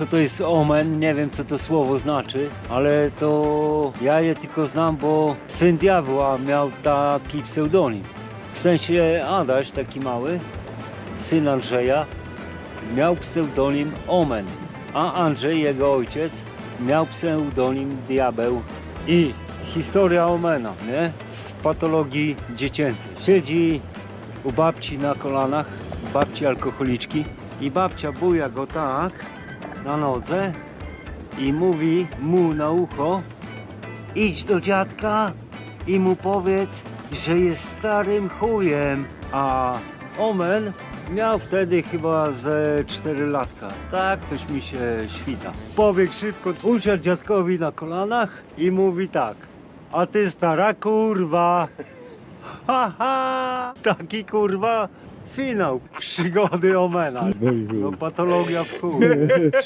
co to jest omen, nie wiem co to słowo znaczy, ale to ja je tylko znam, bo syn diabła miał taki pseudonim. W sensie Adaś, taki mały, syn Andrzeja, miał pseudonim Omen, a Andrzej, jego ojciec, miał pseudonim Diabeł i historia Omena, nie? Z patologii dziecięcej. Siedzi u babci na kolanach, babci alkoholiczki i babcia buja go tak na nodze i mówi mu na ucho idź do dziadka i mu powiedz, że jest starym chujem, a Omen miał wtedy chyba ze 4 latka. Tak, coś mi się świta. Pobiegł szybko, usiadł dziadkowi na kolanach i mówi tak, a ty stara kurwa, ha ha, taki kurwa finał przygody Omena. No. No patologia w chuj.